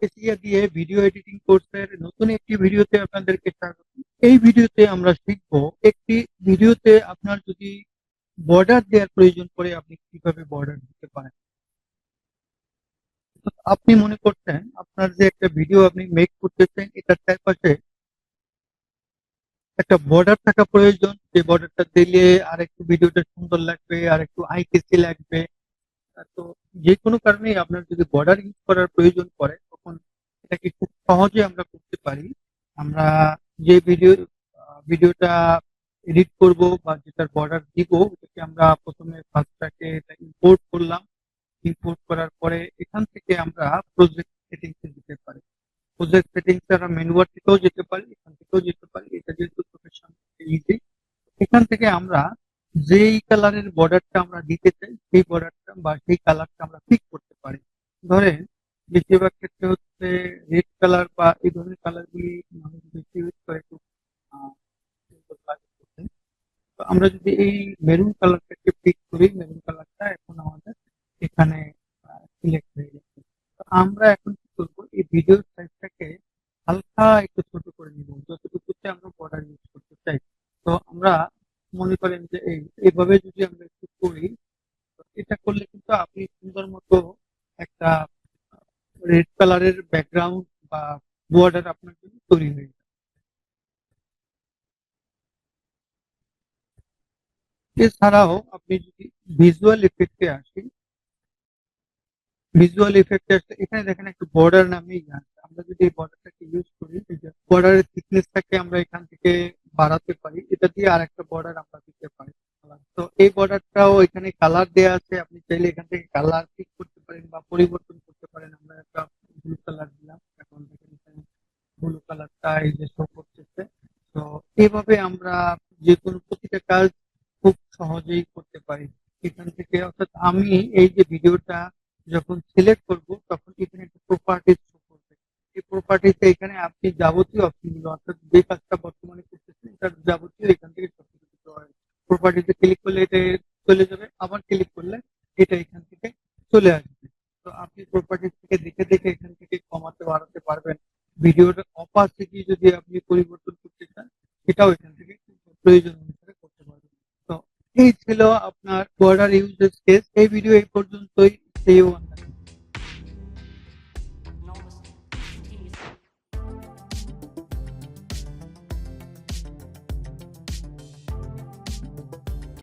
কেসিয়া দিয়ে video editing কোর্সের নতুন একটি ভিডিওতে আপনাদেরকে স্বাগত। এই ভিডিওতে আমরা শিখব একটি ভিডিওতে আপনার যদি বর্ডার দেওয়ার প্রয়োজন পড়ে, আপনি কীভাবে বর্ডার দিতে পারেন? আপনি মনে করছেন আপনার যে একটা ভিডিও আপনি মেক করতেছেন, এটার চারপাশে একটা বর্ডার থাকা প্রয়োজন। যে বর্ডারটা দিলে আর একটু ভিডিওটা সুন্দর লাগবে আর একটু আই কেসি লাগবে। তো যে কোনো কারণেই আপনার যদি বর্ডার ইউজ করার প্রয়োজন পড়ে এটাকে খুব সহজে আমরা করতে পারি। আমরা যে ভিডিও ভিডিওটা এডিট করব বা যেটার বর্ডার দিব, ওটাকে আমরা প্রথমে ফার্স্টটাকে ইম্পোর্ট করলাম। ইম্পোর্ট করার পরে এখান থেকে আমরা প্রজেক্ট সেটিংসে যেতে পারি। প্রজেক্ট সেটিংস আমরা মেনুবার থেকেও যেতে পারি, এখান থেকেও যেতে পারি। এটা যেহেতু প্রফেশন ইজি এখান থেকে আমরা যেই কালারের বর্ডারটা আমরা দিতে চাই, সেই বর্ডারটা বা সেই কালারটা আমরা পিক করতে পারি। ধরেন, বেশিরভাগ ক্ষেত্রে রেড কালার বা এই ধরনের কালার গুলি মানুষ বেশি ইউজ করে। তো আমরা যদি এই মেরুন কালারটাকে পিক করি মেরুন কালারটা এখন আমাদের এখানে সিলেক্ট হয়ে গেছে তো আমরা এখন কি করব, এই ভিডিও সাইজটাকে হালকা একটু ছোট করে নিব যতটুকুতে আমরা বর্ডার ইউজ করতে চাই তো আমরা মনে করেন যে এই এইভাবে যদি আমরা একটু করি এটা করলে কিন্তু আপনি সুন্দর মতো একটা রেড কালারের ব্যাকগ্রাউন্ড বা বর্ডার আপনার জন্য তৈরি হয়ে যাবে। এছাড়াও আপনি যদি ভিজুয়াল ইফেক্টে আসেন ভিজুয়াল ইফেক্টে আসলে এখানে দেখেন একটা বর্ডার নামেই আমরা যদি এই বর্ডারটাকে ইউজ করি বর্ডারের থিকনেসটাকে আমরা এখান থেকে বাড়াতে পারি, এটা দিয়ে আর একটা বর্ডার আমরা দিতে পারি। তো এই বর্ডারটাও এখানে কালার দেওয়া আছে, আপনি চাইলে এখান থেকে কালার ঠিক করতে পারেন বা পরিবর্তন করতে পারেন আমরা একটা ব্লু কালার দিলাম এখন দেখেন এখানে এই যে শো করতেছে। তো এইভাবে আমরা যে কোনো প্রতিটা কাজ খুব সহজেই করতে পারি। এখান থেকে অর্থাৎ আমি এই যে ভিডিওটা যখন সিলেক্ট করব, তখন এখানে একটা প্রপার্টিজ শো করবে। এই প্রপার্টিতে এখানে আপনি যাবতীয় অপশনগুলো অর্থাৎ যে কাজটা বর্তমানে করতেছেন, তার যাবতীয় এখান থেকে সবকিছু প্রপার্টিতে ক্লিক করলে এটা চলে যাবে, আবার ক্লিক করলে এটা এখান থেকে চলে আসবে। তো আপনি প্রপার্টিজ থেকে দেখে দেখে এখান থেকে কমাতে, বাড়াতে পারবেন। অপাসিটি যদি আপনি পরিবর্তন করতে চান, সেটাও এখান থেকে প্রয়োজন অনুসারে করতে পারবেন। তো, এই ছিল আপনার বর্ডার ইউজেস কেস এই ভিডিও এই পর্যন্তই। সেই